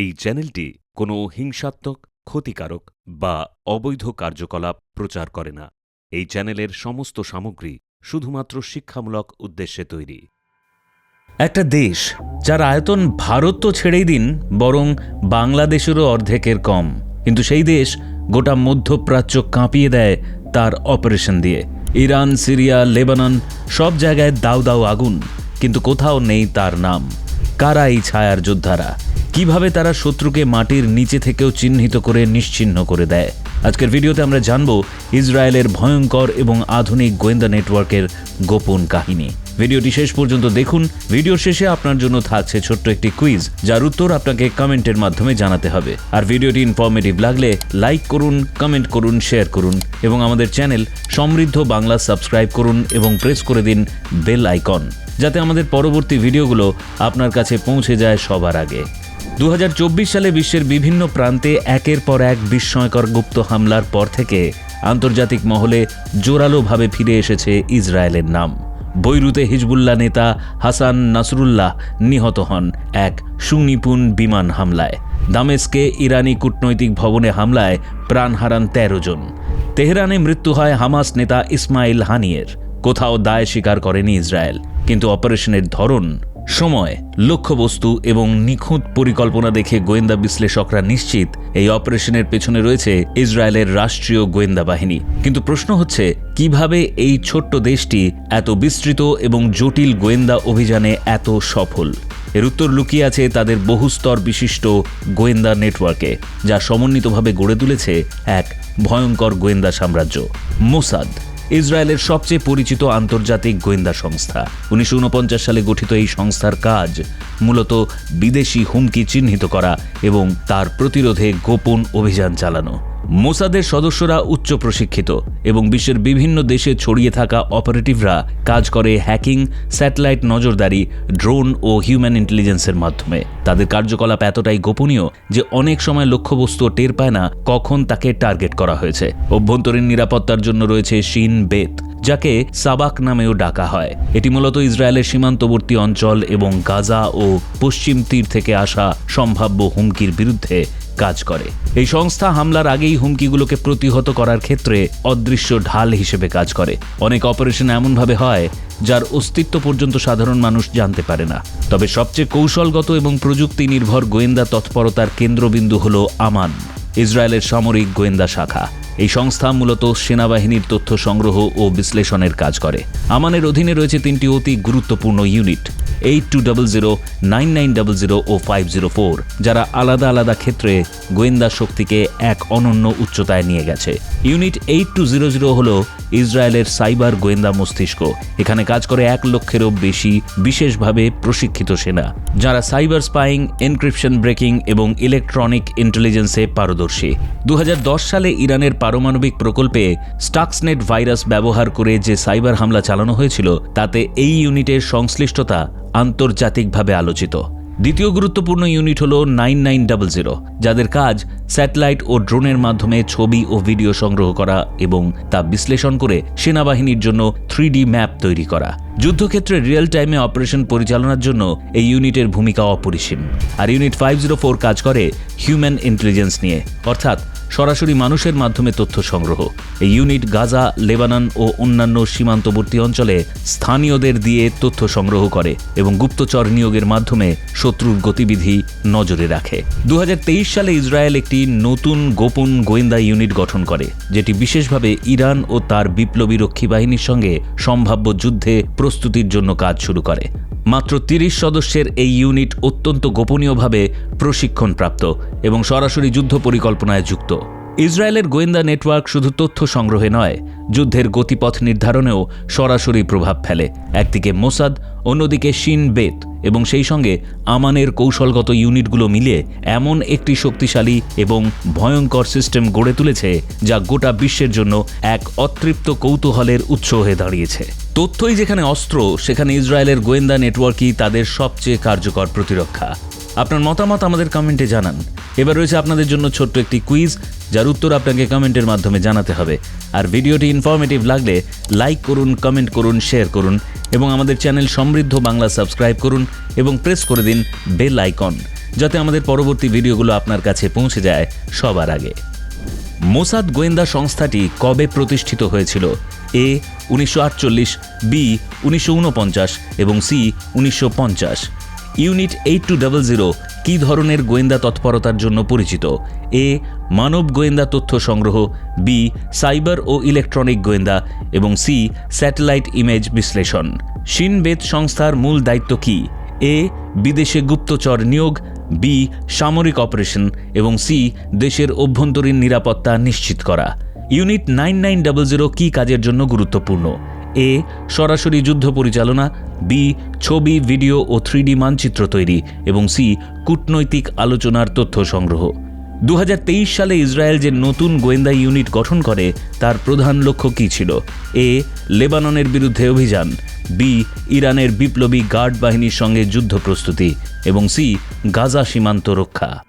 এই চ্যানেলটি কোনো হিংসাত্মক, ক্ষতিকারক বা অবৈধ কার্যকলাপ প্রচার করে না। এই চ্যানেলের সমস্ত সামগ্রী শুধুমাত্র শিক্ষামূলক উদ্দেশ্যে তৈরি। একটা দেশ যার আয়তন ভারত তো ছেড়েই দিন, বরং বাংলাদেশেরও অর্ধেকের কম। কিন্তু সেই দেশ গোটা মধ্যপ্রাচ্য কাঁপিয়ে দেয় তার অপারেশন দিয়ে। ইরান, সিরিয়া, লেবানন সব জায়গায় দাউ দাউ আগুন, কিন্তু কোথাও নেই তার নাম। কারা এই ছায়ার যোদ্ধারা। কীভাবে তারা শত্রুকে মাটির নিচে থেকেও চিহ্নিত করে নিশ্চিহ্ন করে দেয়? আজকের ভিডিওতে আমরা জানব ইসরায়েলের ভয়ঙ্কর এবং আধুনিক গোয়েন্দা নেটওয়ার্কের গোপন কাহিনী। ভিডিওটি শেষ পর্যন্ত দেখুন। ভিডিওর শেষে আপনার জন্য থাকছে ছোট্ট একটি কুইজ, যার উত্তর আপনাকে কমেন্টের মাধ্যমে জানাতে হবে। আর ভিডিওটি ইনফরমেটিভ লাগলে লাইক করুন কমেন্ট করুন শেয়ার করুন এবং আমাদের চ্যানেল সমৃদ্ধ বাংলা সাবস্ক্রাইব করুন এবং প্রেস করে দিন বেল আইকন যাতে আমাদের পরবর্তী ভিডিওগুলো আপনার কাছে পৌঁছে যায় সবার আগে। দু হাজার চব্বিশ সালে বিশ্বের বিভিন্ন প্রান্তে একের পর এক বিস্ময়কর গুপ্ত হামলার পর থেকে আন্তর্জাতিক মহলে জোরালোভাবে ফিরে এসেছে ইসরায়েলের নাম। বৈরুতে হিজবুল্লাহ নেতা হাসান নাসরুল্লাহ নিহত হন এক সুনিপুণ বিমান হামলায়। দামেস্কে ইরানি কূটনৈতিক ভবনে হামলায় প্রাণ হারান তেরো জন। তেহরানে মৃত্যু হয় হামাস নেতা ইসমাইল হানিয়ের। কোথাও দায় স্বীকার করেনি ইসরায়েল। কিন্তু অপারেশনের ধরন, সময়, লক্ষ্যবস্তু এবং নিখুঁত পরিকল্পনা দেখে গোয়েন্দা বিশ্লেষকরা নিশ্চিত এই অপারেশনের পেছনে রয়েছে ইসরায়েলের রাষ্ট্রীয় গোয়েন্দা বাহিনী। কিন্তু প্রশ্ন হচ্ছে, কীভাবে এই ছোট্ট দেশটি এত বিস্তৃত এবং জটিল গোয়েন্দা অভিযানে এত সফল? এর উত্তর লুকিয়ে আছে তাদের বহুস্তর বিশিষ্ট গোয়েন্দা নেটওয়ার্কে, যা সমন্বিতভাবে গড়ে তুলেছে এক ভয়ঙ্কর গোয়েন্দা সাম্রাজ্য, মোসাদ। ইসরায়েলের সবচেয়ে পরিচিত আন্তর্জাতিক গোয়েন্দা সংস্থা। উনিশশো উনপঞ্চাশ সালে গঠিত এই সংস্থার কাজ মূলত বিদেশি হুমকি চিহ্নিত করা এবং তার প্রতিরোধে গোপন অভিযান চালানো। মোসাদের সদস্যরা উচ্চ প্রশিক্ষিত এবং বিশ্বের বিভিন্ন দেশে ছড়িয়ে থাকা অপারেটিভরা কাজ করে হ্যাকিং, স্যাটেলাইট নজরদারি, ড্রোন ও হিউম্যান ইন্টেলিজেন্সের মাধ্যমে। তাদের কার্যকলাপ এতটাই গোপনীয় যে অনেক সময় লক্ষ্যবস্তু টের পায় না কখন তাকে টার্গেট করা হয়েছে। অভ্যন্তরীণ নিরাপত্তার জন্য রয়েছে শিন বেত। যাকে সাবাক নামেও ডাকা হয়। এটি মূলত ইসরায়েলের সীমান্তবর্তী অঞ্চল এবং গাজা ও পশ্চিম তীর থেকে আসা সম্ভাব্য হুমকির বিরুদ্ধে কাজ করে। এই সংস্থা হামলার আগেই হুমকিগুলোকে প্রতিহত করার ক্ষেত্রে অদৃশ্য ঢাল হিসেবে কাজ করে। অনেক অপারেশন এমনভাবে হয়, যার অস্তিত্ব পর্যন্ত সাধারণ মানুষ জানতে পারে না। তবে সবচেয়ে কৌশলগত এবং প্রযুক্তি নির্ভর গোয়েন্দা তৎপরতার কেন্দ্রবিন্দু হল আমান, ইসরায়েলের সামরিক গোয়েন্দা শাখা। এই সংস্থা মূলত সেনাবাহিনীর তথ্য সংগ্রহ ও বিশ্লেষণের কাজ করে। আমানের অধীনে রয়েছে তিনটি অতি গুরুত্বপূর্ণ unit eight two double zero nine nine double zero ও ফাইভ জিরো ফোর যারা আলাদা আলাদা ক্ষেত্রে গোয়েন্দা শক্তিকে এক অনন্য উচ্চতায় নিয়ে গেছে। Unit eight two zero zero হল ইসরায়েলের সাইবার গোয়েন্দা মস্তিষ্ক। এখানে কাজ করে এক লক্ষেরও বেশি বিশেষভাবে প্রশিক্ষিত সেনা, যারা সাইবার স্পাইং, এনক্রিপশন ব্রেকিং এবং ইলেকট্রনিক ইন্টেলিজেন্সে পারদর্শী। দু হাজার দশ সালে ইরানের পারমাণবিক প্রকল্পে স্টাক্সনেট ভাইরাস ব্যবহার করে যে সাইবার হামলা চালানো হয়েছিল, তাতে এই ইউনিটের সংশ্লিষ্টতা আন্তর্জাতিকভাবে আলোচিত। দ্বিতীয় গুরুত্বপূর্ণ ইউনিট হল নাইন নাইন ডাবল জিরো যাদের কাজ স্যাটেলাইট ও ড্রোনের মাধ্যমে ছবি ও ভিডিও সংগ্রহ করা এবং তা বিশ্লেষণ করে সেনাবাহিনীর জন্য থ্রি ম্যাপ তৈরি করা। যুদ্ধক্ষেত্রে রিয়েল টাইমে অপারেশন পরিচালনার জন্য এই ইউনিটের ভূমিকা অপরিসীম। আর ইউনিট ফাইভ জিরো ফোর কাজ করে হিউম্যান ইন্টেলিজেন্স নিয়ে। অর্থাৎ সরাসরি মানুষের মাধ্যমে তথ্য সংগ্রহ। এই ইউনিট গাজা, লেবানন ও অন্যান্য সীমান্তবর্তী অঞ্চলে স্থানীয়দের দিয়ে তথ্য সংগ্রহ করে এবং গুপ্তচর নিয়োগের মাধ্যমে শত্রুর গতিবিধি নজরে রাখে। দু হাজার তেইশ সালে ইসরায়েল একটি নতুন গোপন গোয়েন্দা ইউনিট গঠন করে, যেটি বিশেষভাবে ইরান ও তার বিপ্লবী রক্ষী বাহিনীর সঙ্গে সম্ভাব্য যুদ্ধে প্রস্তুতির জন্য কাজ শুরু করে। মাত্র তিরিশ সদস্যের এই ইউনিট অত্যন্ত গোপনীয়ভাবে প্রশিক্ষণপ্রাপ্ত এবং সরাসরি যুদ্ধ পরিকল্পনায় যুক্ত। ইসরায়েলের গোয়েন্দা নেটওয়ার্ক শুধু তথ্য সংগ্রহে নয়, যুদ্ধের গতিপথ নির্ধারণেও সরাসরি প্রভাব ফেলে। একদিকে মোসাদ, অন্যদিকে শিন বেত এবং সেই সঙ্গে আমানের কৌশলগত ইউনিটগুলো মিলিয়ে এমন একটি শক্তিশালী এবং ভয়ঙ্কর সিস্টেম গড়ে তুলেছে যা গোটা বিশ্বের জন্য এক অতৃপ্ত কৌতূহলের উৎস হয়ে দাঁড়িয়েছে। তথ্যই যেখানে অস্ত্র, সেখানে ইসরায়েলের গোয়েন্দা নেটওয়ার্কই তাদের সবচেয়ে কার্যকর প্রতিরক্ষা। আপনার মতামত আমাদের কমেন্টে জানান। এবার রয়েছে আপনাদের জন্য ছোট্ট একটি কুইজ, যার উত্তর আপনাকে কমেন্টের মাধ্যমে জানাতে হবে। আর ভিডিওটি ইনফরমেটিভ লাগলে লাইক করুন কমেন্ট করুন শেয়ার করুন, এবং আমাদের চ্যানেল সমৃদ্ধ বাংলা সাবস্ক্রাইব করুন এবং প্রেস করে দিন বেল আইকন যাতে আমাদের পরবর্তী ভিডিওগুলো আপনার কাছে পৌঁছে যায় সবার আগে। মোসাদ গোয়েন্দা সংস্থাটি কবে প্রতিষ্ঠিত হয়েছিল? এ, উনিশশো আটচল্লিশ, বি, উনিশশো উনপঞ্চাশ এবং সি, উনিশশো পঞ্চাশ। Unit eight two double zero কী ধরনের গোয়েন্দা তৎপরতার জন্য পরিচিত? এ, মানব গোয়েন্দা তথ্য সংগ্রহ, বি, সাইবার ও ইলেকট্রনিক গোয়েন্দা, এবং সি, স্যাটেলাইট ইমেজ বিশ্লেষণ। শিনবেদ সংস্থার মূল দায়িত্ব কী? এ, বিদেশে গুপ্তচর নিয়োগ, বি, সামরিক অপারেশন, এবং সি, দেশের অভ্যন্তরীণ নিরাপত্তা নিশ্চিত করা। Unit nine nine double zero কী কাজের জন্য গুরুত্বপূর্ণ? এ, সরাসরি যুদ্ধ পরিচালনা, বি, ছবি, ভিডিও ও থ্রিডি মানচিত্র তৈরি এবং সি, কূটনৈতিক আলোচনার তথ্য সংগ্রহ। দু হাজার তেইশ সালে ইসরায়েল যে নতুন গোয়েন্দা ইউনিট গঠন করে, তার প্রধান লক্ষ্য কী ছিল? এ, লেবাননের বিরুদ্ধে অভিযান, বি, ইরানের বিপ্লবী গার্ড বাহিনীর সঙ্গে যুদ্ধ প্রস্তুতি এবং সি, গাজা সীমান্ত রক্ষা।